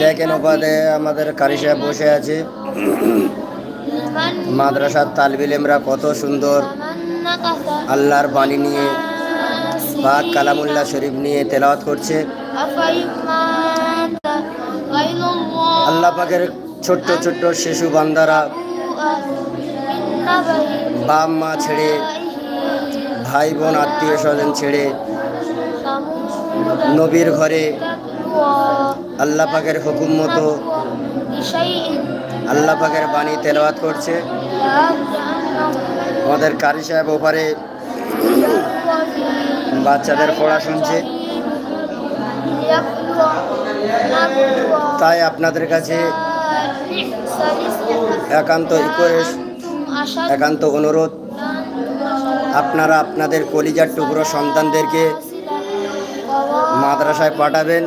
দেখেন ওপাতে আমাদের কারি সাহেব বসে আছে। মাদ্রাসার তালবিলেমরা কত সুন্দর। আল্লাহর বাণী নিয়ে বা কালামুল্লাহ শরীফ নিয়ে তেলাওয়াত করছে। আল্লাহ ছোট্ট ছোট্ট শিশু বান্দারা বাপ, মা ছেড়ে, ভাই বোন, আত্মীয় স্বজন ছেড়ে নবীর ঘরে আল্লাহ পাকের হুকুম মতো আল্লাহ পাকের বাণী তেলাওয়াত করছে। আমাদের কারি সাহেব ওপারে বাচ্চাদের পড়া শুনছে। তাই আপনাদের কাছে একান্ত একান্ত অনুরোধ, আপনারা আপনাদের কলিজার টুকরো সন্তানদেরকে মাদ্রাসায় পাঠাবেন।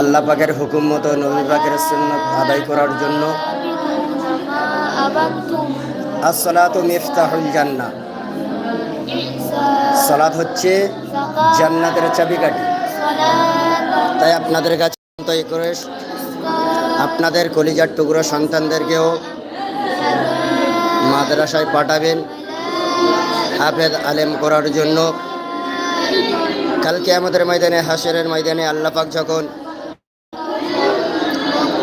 আল্লাহ পাকের হুকুম মতো নবী পাকের সুন্নত আদায় করার জন্য আসসালাতু মিফতাহুল জান্নাহ। সালাত হচ্ছে জান্নাতের চাবিকাঠি। তাই আপনাদের কাছে করে আপনাদের কলিজার টুকরো সন্তানদেরকেও মাদ্রাসায় পাঠাবেন। হাফেজ আলেম করার জন্য। কালকে আমাদের ময়দানে হাসরের ময়দানে আল্লাহ পাক যখন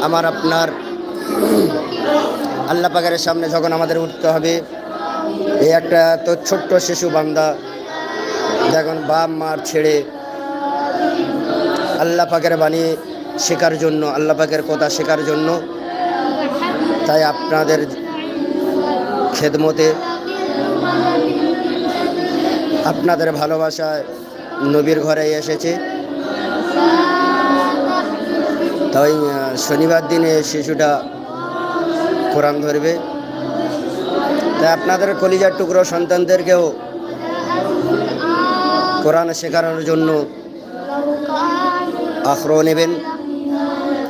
আমার আপনার আল্লাহ পাকের সামনে যখন আমাদের উঠতে হবে এই একটা তো ছোট্ট শিশু বান্দা, দেখুন, বাপ, মার ছেড়ে আল্লাহ পাকের বাণী শেখার জন্য, আল্লাহ পাকের কথা শেখার জন্য, তাই আপনাদের খেদমতে, আপনাদের ভালোবাসায় নবীর ঘরে এসেছে। আহ, শনিবার দিনে শিশুটা কোরআন ধরবে। তাই আপনাদের কলিজার টুকরো সন্তানদেরকেও কোরআন শেখানোর জন্য আগ্রহ নেবেন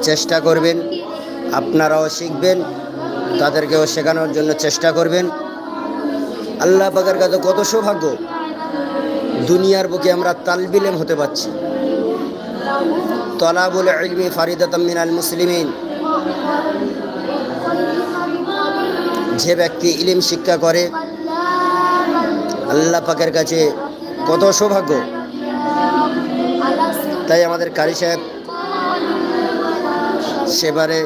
চেষ্টা করবেন আপনারাও শিখবেন তাদেরকেও শেখানোর জন্য চেষ্টা করবেন। আল্লাহ পাকের কাছে কত সৌভাগ্য দুনিয়ার বুকে আমরা তালবিলেম হতে পারছি। তলাবুল ইলমি ফারিদাতাম মিনাল মুসলিমিন যে ব্যক্তি ইলিম শিক্ষা করে, আল্লাহ পাকের কাছে কত সৌভাগ্য। তাই আমাদের কারি সাহেব সেবারে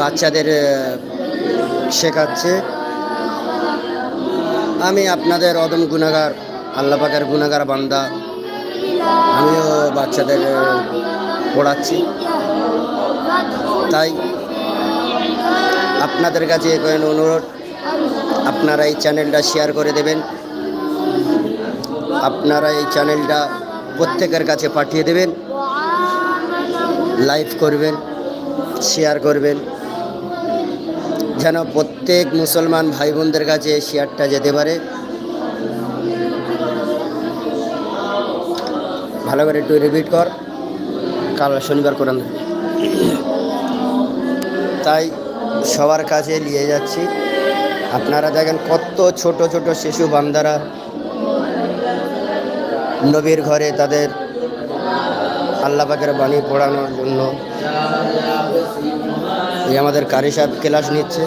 বাচ্চাদের শেখাচ্ছে। আমি আপনাদের অদম গুণাগার আল্লাহ পাকের গুণাগার বান্দা। আমিও বাচ্চাদের পড়াচ্ছি। তাই আপনাদের কাছে এখন অনুরোধ, আপনারা এই চ্যানেলটা শেয়ার করে দেবেন। আপনারা এই চ্যানেলটা প্রত্যেকের কাছে পাঠিয়ে দেবেন। লাইভ করবেন, শেয়ার করবেন। যেন প্রত্যেক মুসলমান ভাই বোনদের কাছে শেয়ারটা যেতে পারে। ভালো করে একটু রিপিট কর। কাল শনিবার কোরআন। তাই সবার কাছে নিয়ে যাচ্ছি। আপনারা দেখেন কত ছোট ছোট শিশু বান্দারা নবীর ঘরে তাদের আল্লাহ পাকের বাণী পড়ানোর জন্য। এই আমাদের কারি সাহেব ক্লাস নিচ্ছে।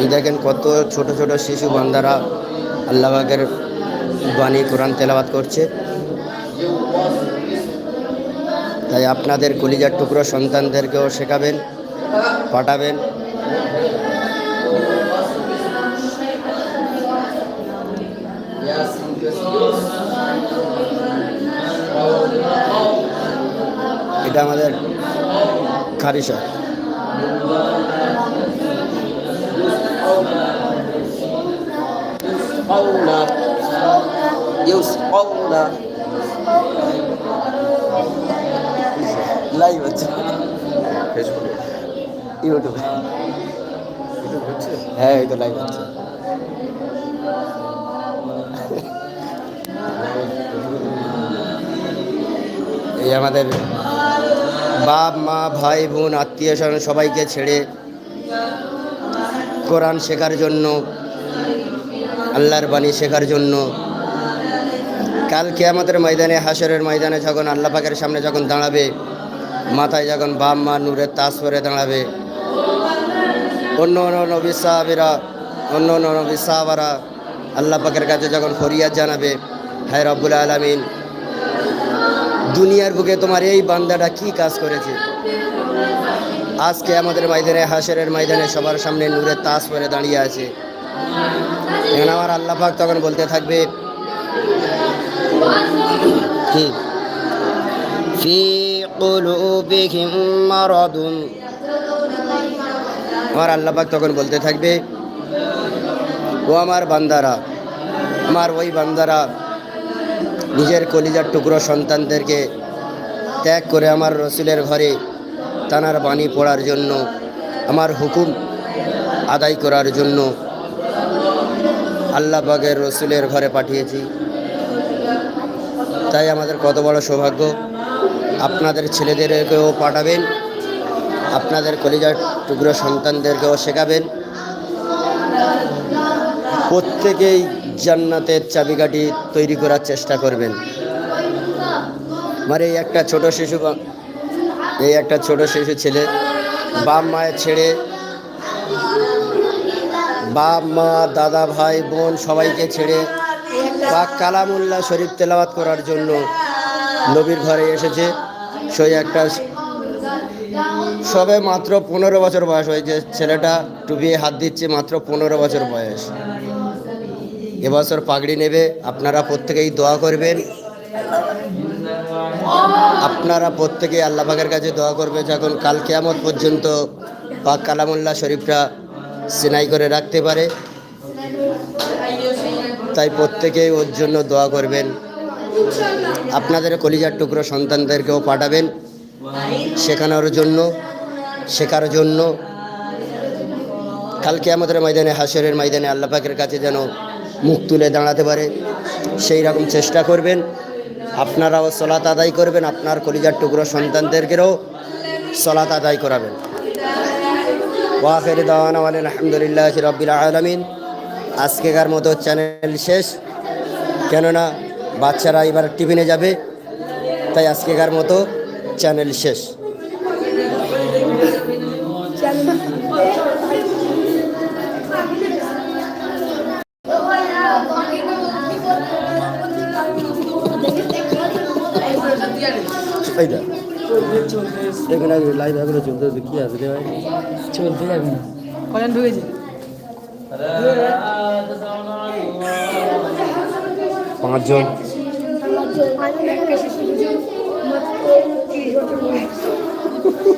এই দেখেন কত ছোট ছোট শিশু বান্দারা আল্লাহ পাকের বাণী, কোরআন তেলাবাত করছে। তাই আপনাদের কলিজার টুকরো সন্তানদেরকেও শেখাবেন, পাঠাবেন। এটা আমাদের খারিসা قولا يسقون লাইভ হচ্ছে ফেসবুকে ইউটিউবে ইউটিউব হচ্ছে হ্যাঁ এই তো লাইভ হচ্ছে এই আমাদের বাপ মা ভাই বোন আত্মীয় স্বজন সবাইকে ছেড়ে কোরআন শেখার জন্য, আল্লাহর বাণী শেখার জন্য। কালকে আমাদের ময়দানে হাসরের ময়দানে যখন আল্লাহ পাকের সামনে যখন দাঁড়াবে, মাথায় যখন বাম মা নূরের তাস করে দাঁড়াবে, অন্য অন্য নবী সাহাবেরা, অন্য অন্য নবী সাহাবারা আল্লাহ পাকের কাছে যখন ফরিয়াদ জানাবে, হায় রব্বুল আলমিন, দুনিয়ার বুকে তোমার এই বান্দাটা কি কাজ করেছে? আজকে আমাদের ময়দানে, হাসরের ময়দানে সবার সামনে নূরের তাস পরে দাঁড়িয়ে আছে। এখানে আমার আল্লাহ পাক তখন বলতে থাকবে আমার আল্লাহ পাক তখন বলতে থাকবে, ও আমার বান্দারা, আমার ওই বান্দারা, নিজের কলিজার টুকরো সন্তানদেরকে ত্যাগ করে আমার রসুলের ঘরে তানার বাণী পড়ার জন্য, আমার হুকুম আদায় করার জন্য আল্লাহ পাকের রসুলের ঘরে পাঠিয়েছি। তাই আমাদের কত বড় সৌভাগ্য। আপনাদের ছেলেদেরকেও পাঠাবেন, আপনাদের কলিজার টুকরো সন্তানদেরকেও শেখাবেন। প্রত্যেকেই জান্নাতের চাবিকাঠি তৈরি করার চেষ্টা করবেন। মানে একটা ছোট শিশু এই একটা ছোট শিশু ছেলে বাপ মায়ের ছেড়ে বাপ, মা, দাদা, ভাই, বোন সবাইকে ছেড়ে বা কালামুল্লাহ শরীফ তেলাওয়াত করার জন্য নবীর ঘরে এসেছে। সেই একটা সবে মাত্র পনেরো বছর বয়স হয়েছে। ছেলেটা টুপিয়ে হাত দিচ্ছে মাত্র পনেরো বছর বয়স। এবছর পাগড়ি নেবে। আপনারা প্রত্যেকেই দোয়া করবেন। আপনারা প্রত্যেকেই আল্লাহ পাকের কাছে দোয়া করবে যখন কাল কেয়ামত পর্যন্ত পাক কালামুল্লাহ শরীফটা সিনাই করে রাখতে পারে। তাই প্রত্যেকেই ওর জন্য দোয়া করবেন। আপনাদের কলিজার টুকরো সন্তানদেরকেও পাঠাবেন শেখানোর জন্য, শেখার জন্য। কালকে আমাদের ময়দানে হাসরের ময়দানে আল্লাহ পাকের কাছে যেন মুখ তুলে দাঁড়াতে পারে, সেই রকম চেষ্টা করবেন। আপনারাও সলাত আদায় করবেন, আপনার কলিজার টুকরো সন্তানদেরকেও সলাত আদায় করাবেন। ওয়াখের দাওয়ানা আলহামদুলিল্লাহ রবিল আলমিন। আজকেকার মতো চ্যানেল শেষ। কেননা বাচ্চারা এবার টিফিনে যাবে, তাই আজকেকার মতো চ্যানেল শেষ। এইটা এখানে আগে লাইভ এগুলো চলতে কি আছে রে ভাই? চলতে যাবে না কজন ঢুকেছে পাঁচজন।